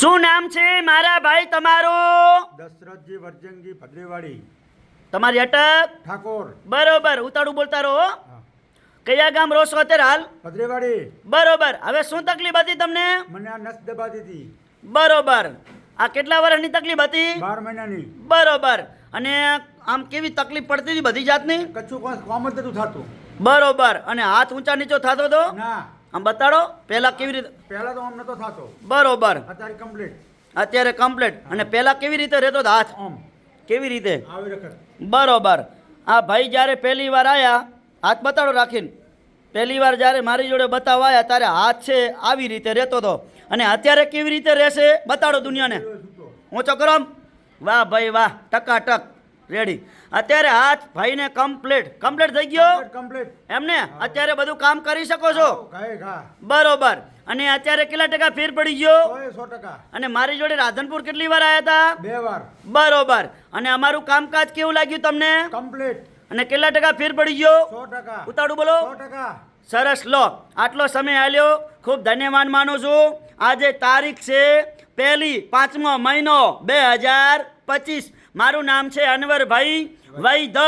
શું નામ છે મારા ભાઈ તમારું? દશરથજી વર્જનજી ભદ્રેવાડી તમારી અટક? ઠાકોર. બરોબર ઉતાળું બોલતા રહો. કયા ગામ રહો છો અત્યારે હાલ? ભદ્રેવાડી બરોબર હવે શું તકલીફ હતી તમને? મને આ નસ દબાતી હતી. બરોબર આ કેટલા વર્ષની તકલીફ હતી? બાર મહિનાની. બરોબર અને આમ કેવી તકલીફ પડતી હતી બધી જાતની? કચ્છું કોમ જ નતું થતું. બરોબર અને હાથ ઊંચા નીચો થતો હતો ના. આમ બતાડો પહેલા કેવી રીતે? પહેલા તો આમ નતો થતો બરોબર. અત્યારે કમ્પ્લીટ અત્યારે કમ્પ્લીટ અને પહેલા કેવી રીતે રહેતો હતો? હાથ? આમ. કેવી રીતે? બરોબર. આ ભાઈ જ્યારે પહેલી વાર આવ્યા હાથ બતાડો રાખીને. પહેલી વાર જ્યારે મારી જોડે બતાવવા આવ્યા ત્યારે હાથ છે આવી રીતે રહેતો હતો. અને અત્યારે કેવી રીતે રહેશે? બતાડો દુનિયાને. હું ઊંચો કરો વાહ ભાઈ વાહ ટકાટક. રેડી અત્યારે હાથ ભાઈને કમ્પ્લીટ કમ્પ્લીટ થઈ ગયો? કમ્પ્લીટ એમને? અત્યારે બધું કામ કરી શકો છો? બરોબર. અને અત્યારે કેટલા ટકા ફેર પડી ગયો? અને મારી જોડે રાધનપુર કેટલી વાર આવ્યા હતા બે વાર. બરોબર. અને અમારું કામકાજ કેવું લાગ્યું તમને? કમ્પ્લીટ અને કેટલા ટકા ફેર પડી ગયો? ઉતાળું બોલો. સરસ. લો આટલો સમય આલ્યો. ખૂબ ધન્યવાદ માનું છું. આજે તારીખ છે પહેલી પાંચમો મહિનો બે હજાર પચીસ. મારું નામ છે અનવરભાઈ વૈ ધ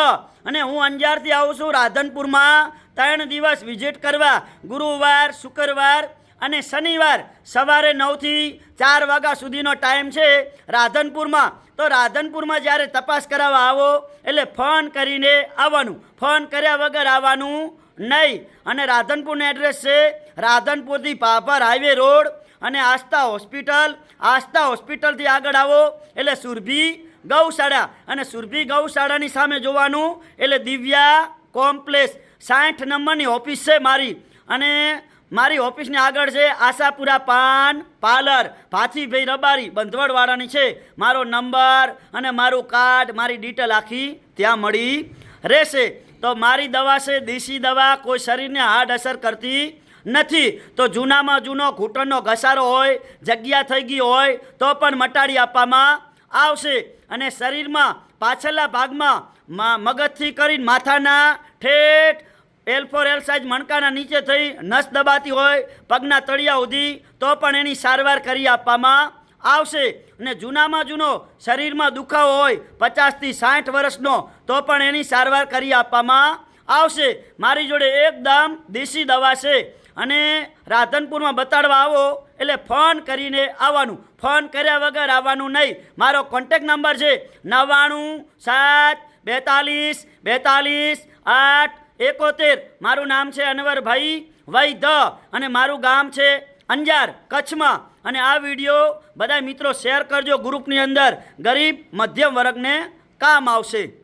અને હું અંજારથી આવું છું રાધનપુરમાં. ત્રણ દિવસ વિઝિટ કરવા, ગુરુવાર, શુક્રવાર અને શનિવાર સવારે નવથી ચાર વાગ્યા સુધીનો ટાઈમ છે રાધનપુરમાં. તો રાધનપુરમાં જ્યારે તપાસ કરાવવા આવો, એટલે ફોન કરીને આવવાનું. ફોન કર્યા વગર આવવાનું નહીં. અને રાધનપુરનું એડ્રેસ છે રાધનપુરથી પાપર હાઈવે રોડ અને આસ્થા હોસ્પિટલ આસ્થા હોસ્પિટલથી આગળ આવો. એટલે સુરભી ગૌશાળા અને સુરભી ગૌશાળાની સામે જોવાનું. એટલે દિવ્યા કોમ્પ્લેક્સ. સાઠ નંબરની ઓફિસ છે મારી. અને મારી ઓફિસની આગળ છે આશાપુરા પાન પાર્લર. ભાથીભાઈ રબારી બંધવડવાળાની છે. મારો નંબર અને મારું કાર્ડ, મારી ડિટેલ આખી ત્યાં મળી રહેશે. તો મારી દવા છે, દેશી દવા, કોઈ શરીરને હાર્ડ અસર કરતી નથી. તો જૂનામાં જૂનો ઘૂંટણનો ઘસારો હોય, જગ્યા થઈ ગઈ હોય, તો પણ મટાડી આપવામાં આવશે અને શરીરમાં પાછળના ભાગમાં મગજથી કરીને માથાના ઠેઠ એલ ફોર એલ સાઇઝ મણકાના નીચે થઈ નસ દબાતી હોય, પગના તળિયા સુધી, તો પણ એની સારવાર કરી આપવામાં આવશે. અને જૂનામાં જૂનો શરીરમાં દુખાવો હોય, પચાસથી સાઠ વર્ષનો, તો પણ એની સારવાર કરી આપવામાં આવશે. મારી જોડે એકદમ દેશી દવા છે. અને રાધનપુરમાં બતાડવા આવો, એટલે ફોન કરીને આવવાનું. ફોન કર્યા વગર આવવાનું નહીં. મારો કોન્ટેક નંબર છે નવ્વાણું, સાત, બેતાલીસ બેતાલીસ, આઠ, એકોતેર. મારું નામ છે અનવરભાઈ વૈધ અને મારું ગામ છે અંજાર, કચ્છમાં. અને આ વીડિયો બધા મિત્રો શેર કરજો ગ્રુપની અંદર. ગરીબ મધ્યમ વર્ગને કામ આવશે.